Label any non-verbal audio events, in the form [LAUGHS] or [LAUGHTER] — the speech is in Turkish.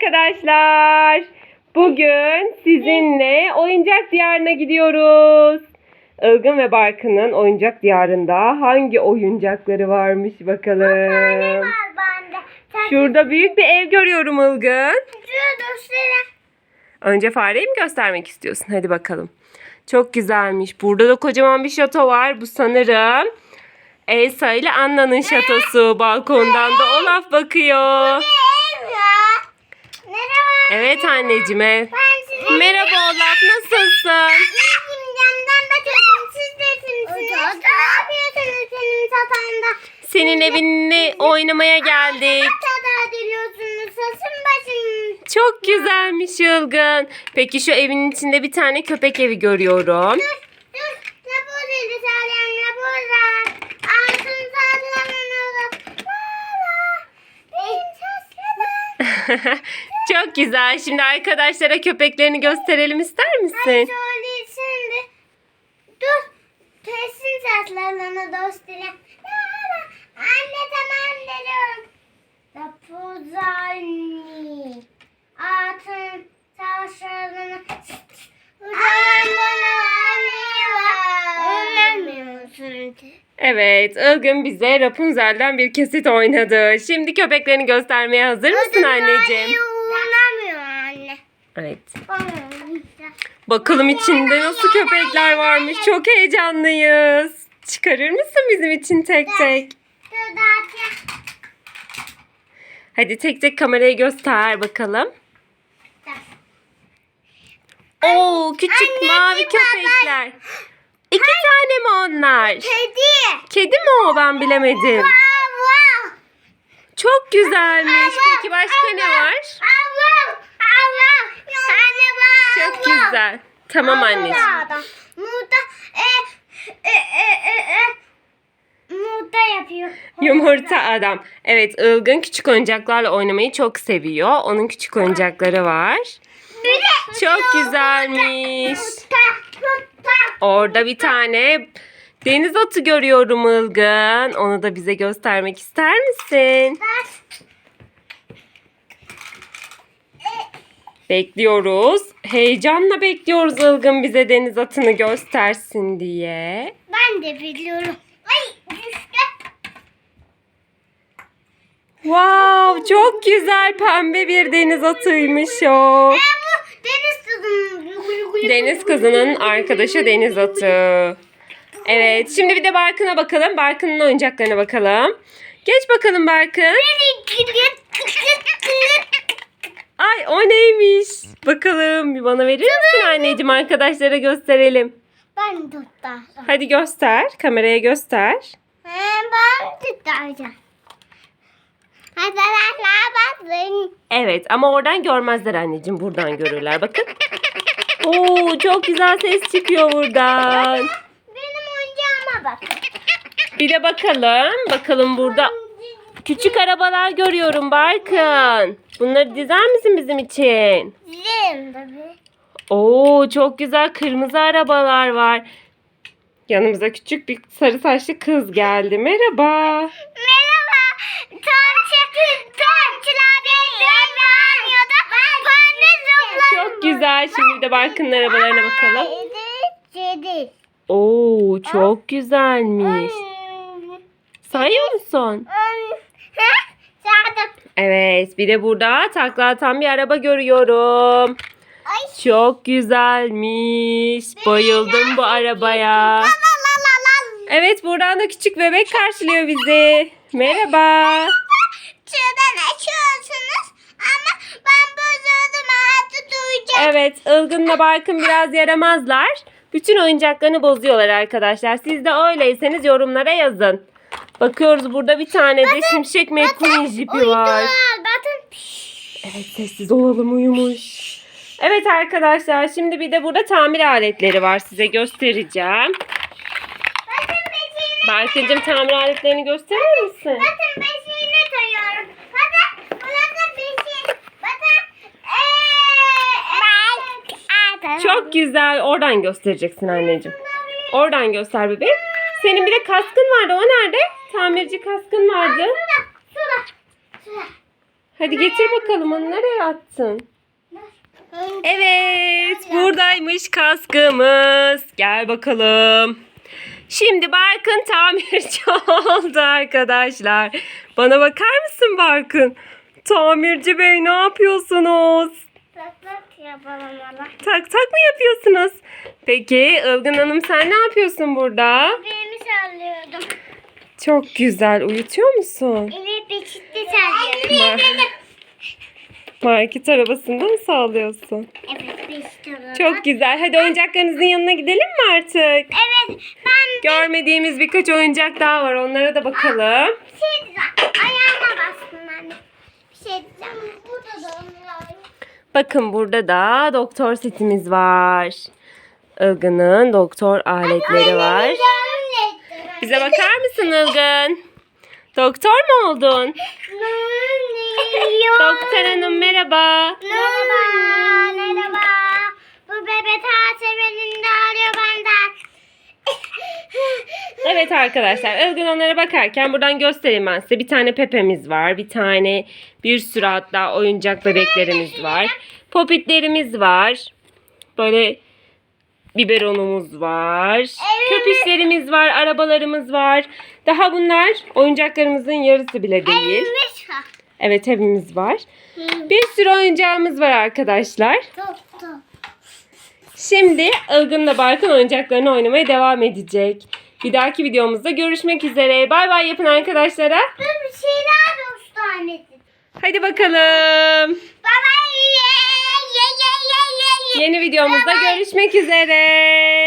arkadaşlar. Bugün sizinle oyuncak diyarına gidiyoruz. Ilgın ve Barkın'ın oyuncak diyarında hangi oyuncakları varmış bakalım. Şurada büyük bir ev görüyorum Ilgın. Önce fareyi mi göstermek istiyorsun? Hadi bakalım. Çok güzelmiş. Burada da kocaman bir şato var. Bu sanırım Elsa ile Anna'nın şatosu. Balkondan da Olaf bakıyor. Merhaba. Evet anneciğim ev. Ben sizin Merhaba Olaf nasılsın? İyiyim yandan bakıyordum. Siz de kimsiniz? Ne yapıyorsunuz senin tatanda? Senin evinle oynamaya geldik. Tada diliyorsunuz. Sasın başım. Çok güzelmiş Ilgın. Peki şu evin içinde bir tane köpek evi görüyorum. Dur dur. Rapor dedi Salyam raporlar. Altın sallanan. Benim saçlarım. [LAUGHS] Çok güzel. Şimdi arkadaşlara köpeklerini gösterelim ister Hadi misin? söyle şimdi. Dur. Kesin saçlarına dostine. Lala. Anne tamam geliyorum. Rapuzani. Altın. Anlamıyorsun. Evet, Ilgın bize Rapunzel'den bir kesit oynadı. Şimdi köpeklerini göstermeye hazır mısın anneciğim? Evet. Bakalım içinde nasıl köpekler varmış. Çok heyecanlıyız. Çıkarır mısın bizim için tek tek? Hadi tek tek kameraya göster bakalım. Oo, küçük Anne, mavi köpekler. İki tane mi onlar? Kedi. Kedi mi o ben bilemedim. Ava. Çok güzelmiş. Peki başka ne var? Ava. Ava. Çok güzel. Tamam anneciğim. Burada e, e, e, e, e, Murda yapıyor. Yumurta adam. Evet Ilgın küçük oyuncaklarla oynamayı çok seviyor. Onun küçük oyuncakları var. Çok güzelmiş. Orada bir tane deniz atı görüyorum Ilgın. Onu da bize göstermek ister misin? Bekliyoruz. Heyecanla bekliyoruz Ilgın bize deniz atını göstersin diye. Ben de biliyorum. Ay düştü. Wow, çok güzel pembe bir deniz atıymış o. Bu deniz kızının. Deniz kızının arkadaşı deniz atı. Evet, şimdi bir de Barkın'a bakalım. Barkın'ın oyuncaklarına bakalım. Geç bakalım Barkın. Bakalım bir bana verir misin anneciğim arkadaşlara gösterelim. Ben tutacağım. Hadi göster. Kameraya göster. Ben tutacağım. Arkadaşlar bakın. Evet ama oradan görmezler anneciğim. Buradan görürler. Bakın. Oo çok güzel ses çıkıyor buradan. Benim oyuncağıma bak. Bir de bakalım. Bakalım burada küçük arabalar görüyorum Barkın. Bunları dizer misin bizim için? Dizerim tabii. Oo çok güzel kırmızı arabalar var. Yanımıza küçük bir sarı saçlı kız geldi. Merhaba. Merhaba. Bekliyor ve oynuyordu. Pembe zıplar. Çok güzel. Şimdi de Barkın'ın arabalarına bakalım. Cedi. Oo çok güzelmiş. Sayıyor musun? Sardım. Evet bir de burada takla atan bir araba görüyorum. Ay. Çok güzelmiş. Bayıldım bu arabaya. La la la la. Evet buradan da küçük bebek karşılıyor bizi. Merhaba. Şuradan açıyorsunuz ama ben bozuyordum artık duyacağım. Evet Ilgın'la Barkın biraz yaramazlar. Bütün oyuncaklarını bozuyorlar arkadaşlar. Siz de öyleyseniz yorumlara yazın. Bakıyoruz burada bir tane de Şimşek McQueen jipi var. Evet sessiz olalım uyumuş. Evet arkadaşlar şimdi bir de burada tamir aletleri var size göstereceğim. Barkıncığım tamir aletlerini gösterir misin? Bakın beşiğini koyuyorum. Bakın. Burada beşiği. Bakın. Eee. Çok güzel. Oradan göstereceksin anneciğim. Oradan göster bebeğim. Senin bir de kaskın vardı. O nerede? Tamirci kaskın vardı. Hadi getir bakalım onu nereye attın? Evet buradaymış kaskımız. Gel bakalım. Şimdi Barkın tamirci [LAUGHS] oldu arkadaşlar. Bana bakar mısın Barkın? Tamirci bey ne yapıyorsunuz? Tak tak yapalım ama. Tak tak mı yapıyorsunuz? Peki Ilgın Hanım sen ne yapıyorsun burada? Benim sallıyordum. Çok güzel. Uyutuyor musun? Evet biçikli sallıyordum. Ma- Market arabasında mı sağlıyorsun? Evet biçikli Çok güzel. Hadi oyuncaklarınızın yanına gidelim mi artık? Evet ben Görmediğimiz birkaç oyuncak daha var. Onlara da bakalım. bir şey diyeceğim. Ayağıma bastım anne. Bir şey diyeceğim. Burada da onlar. Bakın burada da doktor setimiz var. Ilgın'ın doktor aletleri var. Bize bakar mısın Ilgın? Doktor mu oldun? Doktor hanım merhaba. Merhaba. Merhaba. Bu bebek her seferinde arıyor benden. Evet arkadaşlar Ilgın onlara bakarken buradan göstereyim ben size. Bir tane Pepe'miz var. Bir tane bir sürü hatta oyuncak bebeklerimiz var. Popitlerimiz var. Böyle biberonumuz var. Köpüşlerimiz var. Arabalarımız var. Daha bunlar oyuncaklarımızın yarısı bile değil. Evimiz ha. Evet evimiz var. Bir sürü oyuncağımız var arkadaşlar. Top top. Şimdi Ilgın'la Barkın oyuncaklarını oynamaya devam edecek. Bir dahaki videomuzda görüşmek üzere. Bay bay yapın arkadaşlara. Bir şey daha dostu annesi. Hadi bakalım. Baba ye Yeni videomuzda görüşmek üzere.